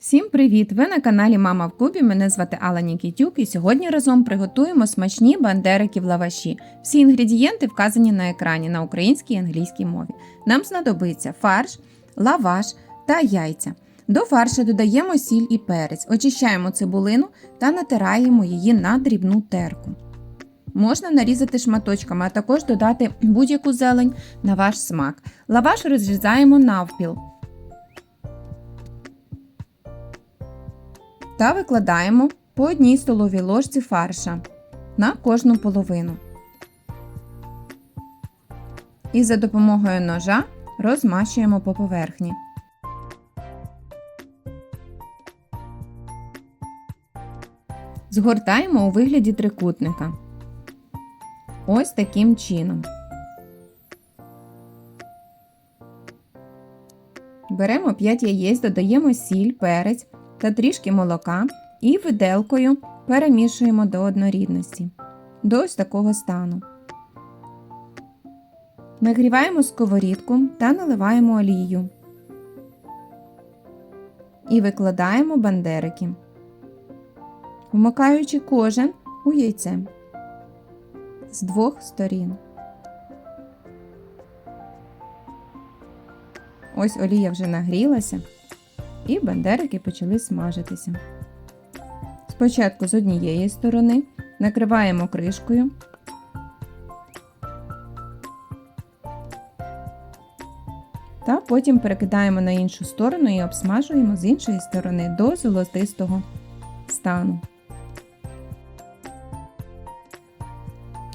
Всім привіт! Ви на каналі Мама в Кубі. Мене звати Алла Нікітюк і сьогодні разом приготуємо смачні бандерики в лаваші. Всі інгредієнти вказані на екрані на українській і англійській мові. Нам знадобиться фарш, лаваш та яйця. До фаршу додаємо сіль і перець, очищаємо цибулину та натираємо її на дрібну терку. Можна нарізати шматочками, а також додати будь-яку зелень на ваш смак. Лаваш розрізаємо навпіл. Та викладаємо по одній столовій ложці фарша на кожну половину. І за допомогою ножа розмащуємо по поверхні. Згортаємо у вигляді трикутника. Ось таким чином. Беремо 5 яєць, додаємо сіль, перець та трішки молока і виделкою перемішуємо до однорідності, до ось такого стану. Нагріваємо сковорідку та наливаємо олію. І викладаємо бандерики, вмикаючи кожен у яйце з двох сторін. Ось олія вже нагрілася і бандерики почали смажитися. Спочатку з однієї сторони накриваємо кришкою. Та потім перекидаємо на іншу сторону і обсмажуємо з іншої сторони до золотистого стану.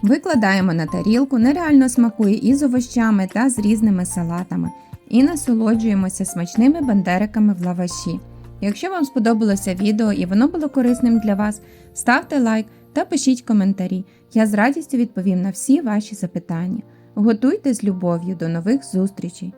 Викладаємо на тарілку, нереально смакує і з овощами та з різними салатами і насолоджуємося смачними бандериками в лаваші. Якщо вам сподобалося відео і воно було корисним для вас, ставте лайк та пишіть коментарі. Я з радістю відповім на всі ваші запитання. Готуйте з любов'ю. До нових зустрічей!